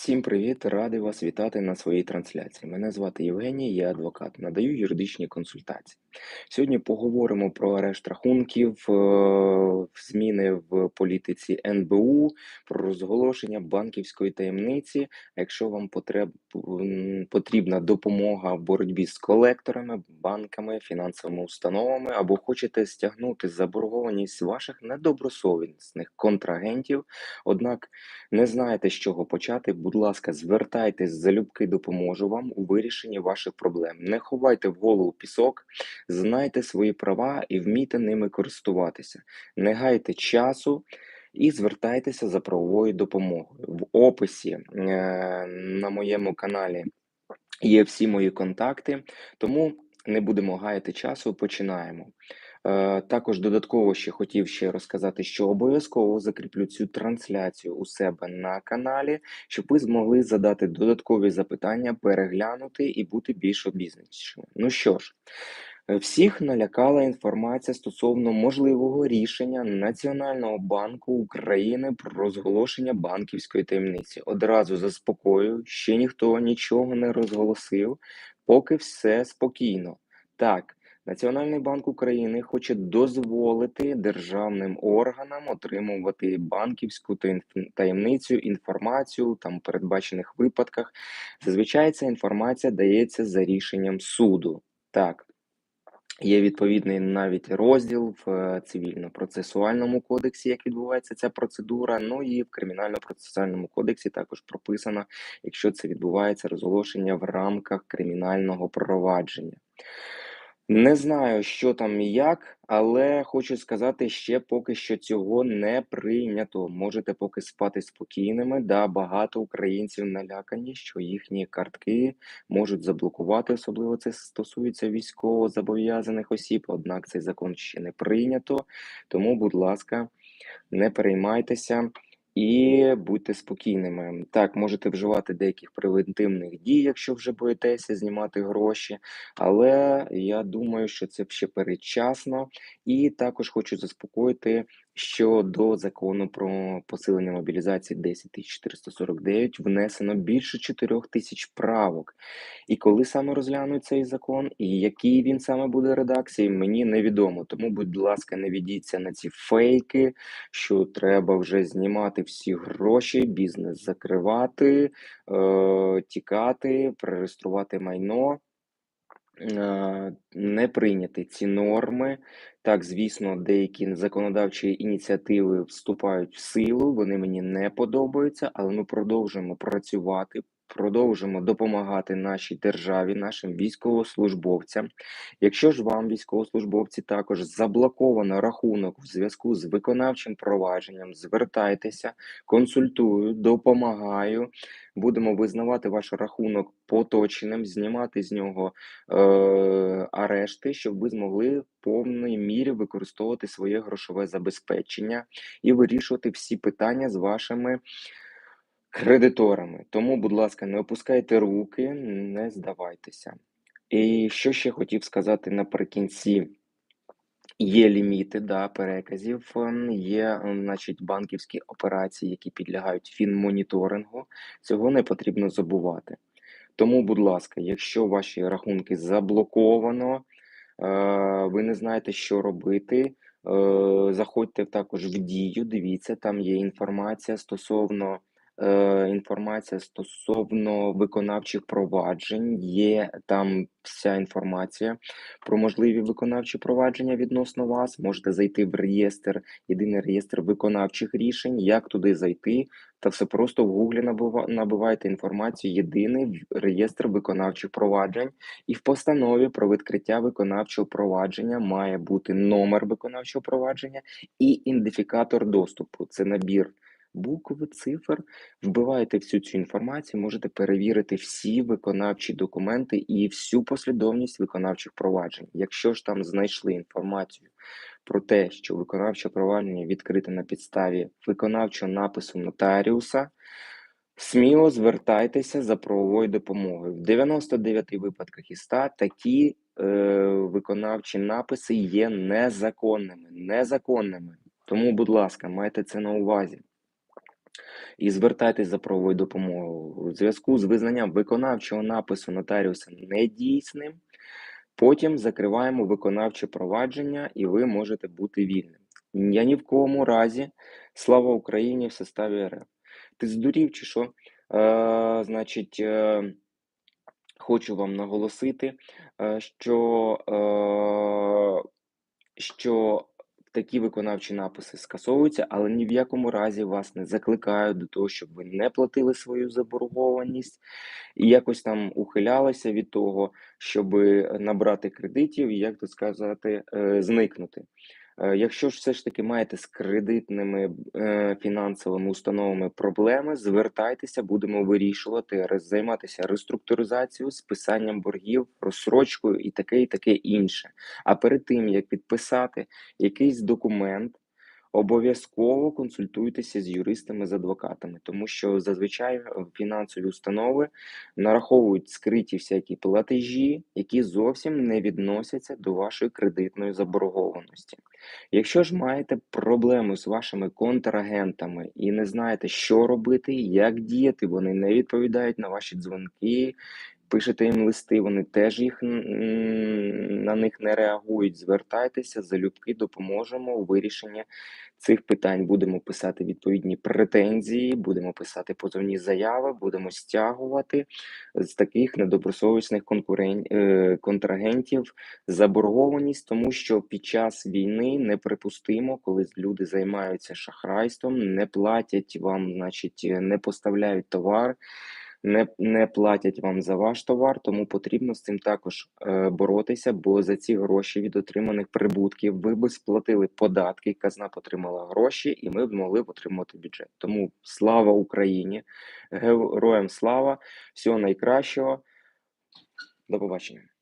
Всім привіт! Радий вас вітати на своїй трансляції. Мене звати Євгеній, я адвокат, надаю юридичні консультації. Сьогодні поговоримо про арешт рахунків, е, зміни в політиці НБУ, про розголошення банківської таємниці. Якщо вам потреб, потрібна допомога в боротьбі з колекторами, банками, фінансовими установами, або хочете стягнути заборгованість ваших недобросовісних контрагентів, однак не знаєте, з чого почати, будь ласка, звертайтесь, залюбки допоможу вам у вирішенні ваших проблем. Не ховайте в голову пісок, знайте свої права і вмійте ними користуватися. Не гайте часу. І звертайтеся за правовою допомогою. В описі е, на моєму каналі є всі мої контакти, тому не будемо гаяти часу. Починаємо. Е, також додатково ще хотів ще розказати, що обов'язково закріплю цю трансляцію у себе на каналі, щоб ви змогли задати додаткові запитання, переглянути і бути більш обізнанішими. Ну що ж. Всіх налякала інформація стосовно можливого рішення Національного банку України про розголошення банківської таємниці. Одразу заспокою, ще ніхто нічого не розголосив, поки все спокійно. Так, Національний банк України хоче дозволити державним органам отримувати банківську таємницю, інформацію там у передбачених випадках. Зазвичай ця інформація дається за рішенням суду. Так. Є відповідний навіть розділ в е, цивільно-процесуальному кодексі, як відбувається ця процедура. Ну і в кримінально-процесуальному кодексі також прописано, якщо це відбувається розголошення в рамках кримінального провадження. Не знаю, що там і як, але хочу сказати, ще поки що цього не прийнято. Можете поки спати спокійними. Да, багато українців налякані, що їхні картки можуть заблокувати, особливо це стосується військово зобов'язаних осіб. Однак цей закон ще не прийнято. Тому, будь ласка, не переймайтеся. І будьте спокійними. Так, можете вживати деяких превентивних дій, якщо вже боїтеся знімати гроші, але я думаю, що це ще передчасно. І також хочу заспокоїти Щодо закону про посилення мобілізації 10449 внесено більше 4 тисяч правок. І коли саме розглянуть цей закон, і який він саме буде редакції, мені невідомо. Тому, будь ласка, не ведіться на ці фейки, що треба вже знімати всі гроші, бізнес закривати, е- тікати, перереєструвати майно. Е, не прийняти ці норми. Так, звісно, деякі законодавчі ініціативи вступають в силу, вони мені не подобаються, але ми продовжуємо працювати продовжимо допомагати нашій державі, нашим військовослужбовцям. Якщо ж вам, військовослужбовці, також заблоковано рахунок в зв'язку з виконавчим провадженням, звертайтеся, консультую, допомагаю. Будемо визнавати ваш рахунок поточеним, знімати з нього е, арешти, щоб ви змогли в повній мірі використовувати своє грошове забезпечення і вирішувати всі питання з вашими кредиторами. Тому, будь ласка, не опускайте руки, не здавайтеся. І що ще хотів сказати наприкінці. Є ліміти да, переказів, ем, є ем, значить, банківські операції, які підлягають фінмоніторингу. Цього не потрібно забувати. Тому, будь ласка, якщо ваші рахунки заблоковано, е, ви не знаєте, що робити. Е, заходьте також в дію. Дивіться, там є інформація стосовно Е, інформація стосовно виконавчих проваджень. Є там вся інформація про можливі виконавчі провадження відносно вас. Можете зайти в реєстр, єдиний реєстр виконавчих рішень. Як туди зайти? Та все просто в гуглі набивайте інформацію. Єдиний реєстр виконавчих проваджень, і в постанові про відкриття виконавчого провадження має бути номер виконавчого провадження і ідентифікатор доступу. Це набір букв, цифр, вбиваєте всю цю інформацію, можете перевірити всі виконавчі документи і всю послідовність виконавчих проваджень. Якщо ж там знайшли інформацію про те, що виконавче провадження відкрите на підставі виконавчого напису нотаріуса, сміло звертайтеся за правовою допомогою. В 99 випадках із 100 такі е, виконавчі написи є незаконними. Незаконними. Тому, будь ласка, майте це на увазі. І звертайтесь за правовою допомогою. У зв'язку з визнанням виконавчого напису нотаріуса недійсним, потім закриваємо виконавче провадження, і ви можете бути вільним. Я ні в кому разі, слава Україні в составі РФ. Ти здурів чи що? Е, значить, е, хочу вам наголосити, е, що, е, що такі виконавчі написи скасовуються, але ні в якому разі вас не закликаю до того, щоб ви не платили свою заборгованість і якось там ухилялися від того, щоб набрати кредитів і, як то сказати, е, зникнути. Е, Якщо ж все ж таки маєте з кредитними е, фінансовими установами проблеми, звертайтеся, будемо вирішувати, займатися реструктуризацією, списанням боргів, розсрочкою і таке, і таке інше. А перед тим як підписати якийсь документ, обов'язково консультуйтеся з юристами, з адвокатами, тому що зазвичай е, фінансові установи нараховують скриті всякі платежі, які зовсім не відносяться до вашої кредитної заборгованості. Якщо ж маєте проблему з вашими контрагентами і не знаєте, що робити, як діяти, вони не відповідають на ваші дзвонки, пишете їм листи, вони теж їх на них не реагують. Звертайтеся, залюбки допоможемо у вирішенні цих питань. Будемо писати відповідні претензії, будемо писати позовні заяви, будемо стягувати з таких недобросовісних конкурен... е, контрагентів заборгованість, тому що під час війни неприпустимо, коли люди займаються шахрайством, не платять вам, значить, не поставляють товар. Не, не платять вам за ваш товар, тому потрібно з цим також е, боротися, бо за ці гроші від отриманих прибутків ви би сплатили податки, казна отримала гроші, і ми б могли б отримати бюджет. Тому слава Україні, героям слава, всього найкращого. До побачення.